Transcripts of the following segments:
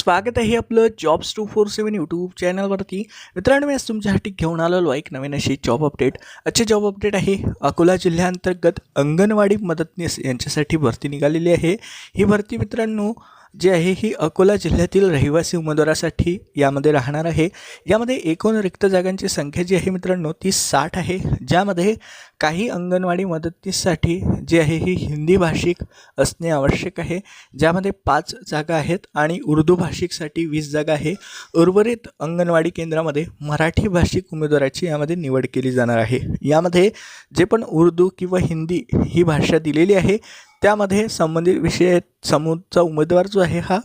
स्वागत आहे आपलं jobs two four seven YouTube चॅनलवरती मित्रांनो मी आज तुमच्यासाठी घेऊन आलेलो एक नवीन अशी जॉब अपडेट अच्छा जॉब अपडेट आहे अकोला जिल्ह्याअंतर्गत अंगणवाडी मदतनीस यांच्यासाठी भरती निघालेली आहे. ही भरती मित्रांनो जी आहे ही अकोला जिल्ह्यातील रहिवासी उमेदवारासाठी यामध्ये राहणार आहे. यामध्ये एकूण रिक्त जागांची संख्या जी आहे मित्रांनो ती साठ आहे. ज्यामध्ये काही अंगणवाडी मदतीसाठी जी आहे ही हिंदी भाषिक असणे आवश्यक आहे. ज्यामध्ये पाच जागा आहेत आणि उर्दू भाषिकसाठी वीस जागा आहे. उर्वरित अंगणवाडी केंद्रामध्ये मराठी भाषिक उमेदवाराची यामध्ये निवड केली जाणार आहे. यामध्ये जे पण उर्दू किंवा हिंदी ही भाषा दिलेली आहे त्यामध्ये संबंधित विषय समोरचा उमेदवार जो आहे हा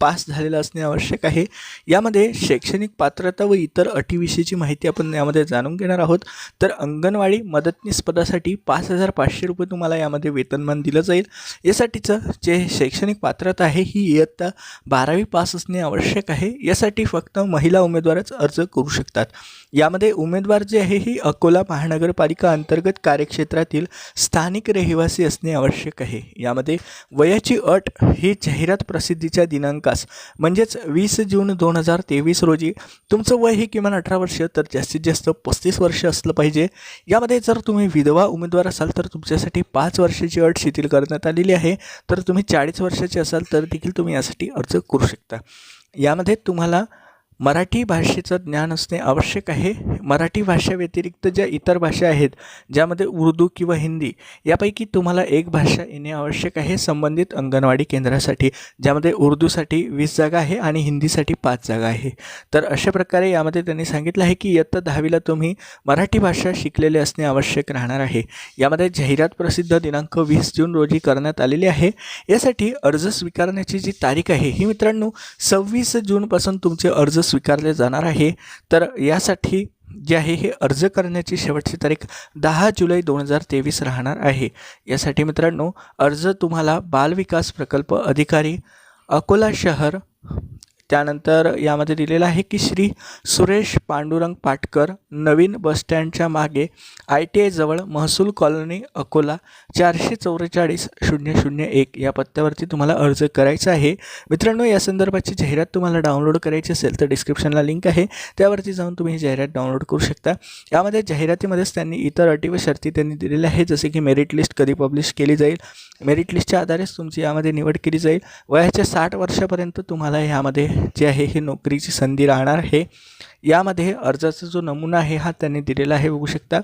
पास झालेला असणे आवश्यक आहे. यामध्ये शैक्षणिक पात्रता व इतर अटीविषयीची माहिती आपण यामध्ये जाणून घेणार आहोत. तर अंगणवाडी मदतनीस पदासाठी पाच हजार पाचशे रुपये तुम्हाला यामध्ये वेतनमान दिलं जाईल. यासाठीचं जे शैक्षणिक पात्रता आहे ही इयत्ता बारावी पास असणे आवश्यक आहे. यासाठी फक्त महिला उमेदवारच अर्ज करू शकतात. यामध्ये उमेदवार जे आहे ही अकोला महानगरपालिका अंतर्गत कार्यक्षेत्रातील स्थानिक रहिवासी असणे आवश्यक आहे. यामध्ये वयाची अट ही जाहिरात प्रसिद्धीच्या दिनांक दिनांकास म्हणजेच वीस जून दोन हजार तेवीस रोजी तुमचं वय हे किमान अठरा वर्ष तर जास्तीत जास्त पस्तीस वर्ष असलं पाहिजे. यामध्ये जर तुम्ही विधवा उमेदवार असाल तर तुमच्यासाठी पाच वर्षाची अट शिथिल करण्यात आलेली आहे. तर तुम्ही चाळीस वर्षाचे असाल तर देखील तुम्ही यासाठी अर्ज करू शकता. यामध्ये तुम्हाला मराठी भाषेचं ज्ञान असणे आवश्यक आहे. मराठी भाषेव्यतिरिक्त ज्या इतर भाषा आहेत ज्यामध्ये उर्दू किंवा हिंदी यापैकी तुम्हाला एक भाषा येणे आवश्यक आहे संबंधित अंगणवाडी केंद्रासाठी ज्यामध्ये उर्दूसाठी वीस जागा आहे आणि हिंदीसाठी पाच जागा आहे. तर अशा प्रकारे यामध्ये त्यांनी सांगितलं आहे की इयत्ता दहावीला तुम्ही मराठी भाषा शिकलेले असणे आवश्यक राहणार आहे. यामध्ये जाहिरात प्रसिद्ध दिनांक वीस जून रोजी करण्यात आलेली आहे. यासाठी अर्ज स्वीकारण्याची जी तारीख आहे ही मित्रांनो सव्वीस जूनपासून तुमचे अर्ज स्वीकारले जाणार आहे. तर यासाठी जे आहे हे अर्ज करण्याची शेवटची तारीख दहा जुलै दोन हजार तेवीस राहणार आहे. यासाठी मित्रांनो अर्ज तुम्हाला बालविकास प्रकल्प अधिकारी अकोला शहर त्यानंतर यामध्ये दिलेलं आहे की श्री सुरेश पांडुरंग पाटकर नवीन बसस्टँडच्या मागे आय टी आयजवळ महसूल कॉलनी अकोला चारशे चौवेचाळीस शून्य शून्य एक या पत्त्यावरती तुम्हाला अर्ज करायचा आहे. मित्रांनो या संदर्भाची जाहिरात तुम्हाला डाउनलोड करायची असेल तर डिस्क्रिप्शनला लिंक आहे. त्यावरती जाऊन तुम्ही ही जाहिरात डाउनलोड करू शकता. यामध्ये जाहिरातीमध्येच त्यांनी इतर अटी व शर्ती त्यांनी दिलेल्या आहेत जसे की मेरिट लिस्ट कधी पब्लिश केली जाईल मेरिट लिस्टच्या आधारेच तुमची यामध्ये निवड केली जाईल. वयाच्या साठ वर्षापर्यंत तुम्हाला यामध्ये जे आहे ही नोकरीची संधी राहणार आहे. यामध्ये अर्जाचा जो नमुना आहे हा त्यांनी दिलेला आहे बघू शकता.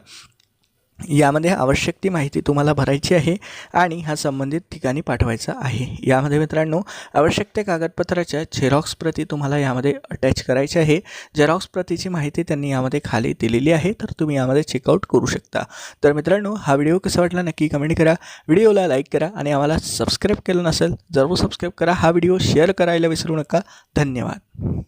यामध्ये आवश्यक ती माहिती तुम्हाला भरायची आहे आणि हा संबंधित ठिकाणी पाठवायचा आहे. यामध्ये मित्रांनो आवश्यक त्या कागदपत्राच्या झेरॉक्स प्रती तुम्हाला यामध्ये अटॅच करायची आहे. झेरॉक्स प्रतीची माहिती त्यांनी यामध्ये खाली दिलेली आहे तर तुम्ही यामध्ये चेकआउट करू शकता. तर मित्रांनो हा व्हिडिओ कसा वाटला नक्की कमेंट करा. व्हिडिओला लाईक करा आणि आम्हाला सबस्क्राईब केलं नसेल जरूर सबस्क्राईब करा. हा व्हिडिओ शेअर करायला विसरू नका. धन्यवाद.